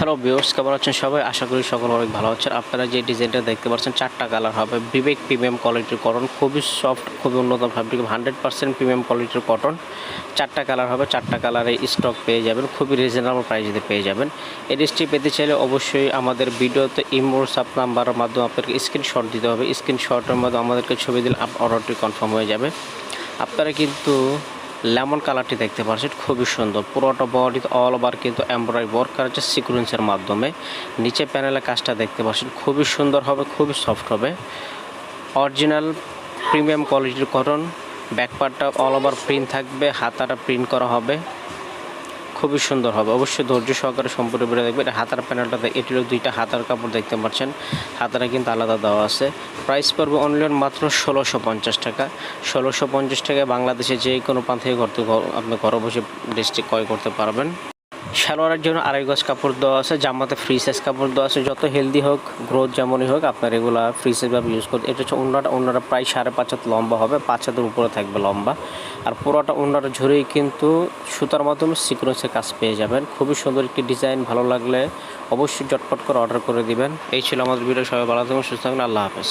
Hello viewers, কেমন আছেন সবাই? আশা করি সকল অনেক ভালো আছেন। আপনারা যে ডিজাইনটা দেখতে পাচ্ছেন, চারটা কালার হবে। বিবেক প্রিমিয়াম কোয়ালিটির কটন, খুবই সফট, খুবই উন্নত ফ্যাব্রিক হান্ড্রেড পার্সেন্ট প্রিমিয়াম কোয়ালিটির কটন। চারটা কালার হবে, চারটা কালারে স্টক পেয়ে যাবেন, খুবই রিজনেবল প্রাইসে পেয়ে যাবেন। এই ড্রেসটি পেতে চাইলে অবশ্যই আমাদের ভিডিওতে ইমোর সাপ নাম্বারের মাধ্যমে আপনাকে স্ক্রিনশট দিতে হবে। স্ক্রিনশটের মাধ্যমে আমাদেরকে ছবি দিলে অর্ডারটি কনফার্ম হয়ে যাবে। আপনারা কিন্তু লেমন কালারটি দেখতে পাচ্ছেন, খুবই সুন্দর। পুরোটা বডি অল ওভার কিন্তু এমব্রয়ডারি ওয়ার্ক করা হচ্ছে সিকুয়েন্সের মাধ্যমে। নিচে প্যানেলের কাজটা দেখতে পাচ্ছেন, খুবই সুন্দর হবে, খুবই সফট হবে। অরিজিনাল প্রিমিয়াম কোয়ালিটির কটন ব্যাকপার্টটা অল ওভার প্রিন্ট থাকবে, হাতাটা প্রিন্ট করা হবে। খুবই সুন্দর হবে। অবশ্যই ধৈর্য সহকারে সম্পূর্ণ বেড়ে দেখবে এটা হাতার প্যানেলটাতে এটিরও দুইটা হাতার কাপড় দেখতে পাচ্ছেন। হাতারে কিন্তু আলাদা দেওয়া আছে। প্রাইস পড়বে অনলাইন মাত্র ষোলোশো পঞ্চাশ টাকা। ষোলোশো পঞ্চাশ টাকায় বাংলাদেশে যে কোনো পান্থে ঘর- আপনি ঘরে বসে ড্রেসটি ক্রয় করতে পারবেন। সালোয়ারের জন্য আড়াই গজ কাপড় দেওয়া আছে, জামাতে ফ্রি সাইজ কাপড় দেওয়া আছে। যত হেলদি হোক গ্রোথ যেমনই হোক, আপনার এগুলো ফ্রি সাইজভাবে ইউজ করতে এটা হচ্ছে অন্যটা অন্যটা প্রায় সাড়ে পাঁচ হাত লম্বা হবে, পাঁচ হাতের উপরে থাকবে লম্বা। আর পুরোটা অন্যটা ঝরেই কিন্তু সুতার মাধ্যমে সিকুয়েন্সের কাজ পেয়ে যাবেন। খুবই সুন্দর একটি ডিজাইন ভালো লাগলে অবশ্যই চটপট করে অর্ডার করে দিবেন। এই ছিল আমাদের ভিডিও সবাই ভালো থাকুন সুস্থ থাকুন আল্লাহ হাফেজ।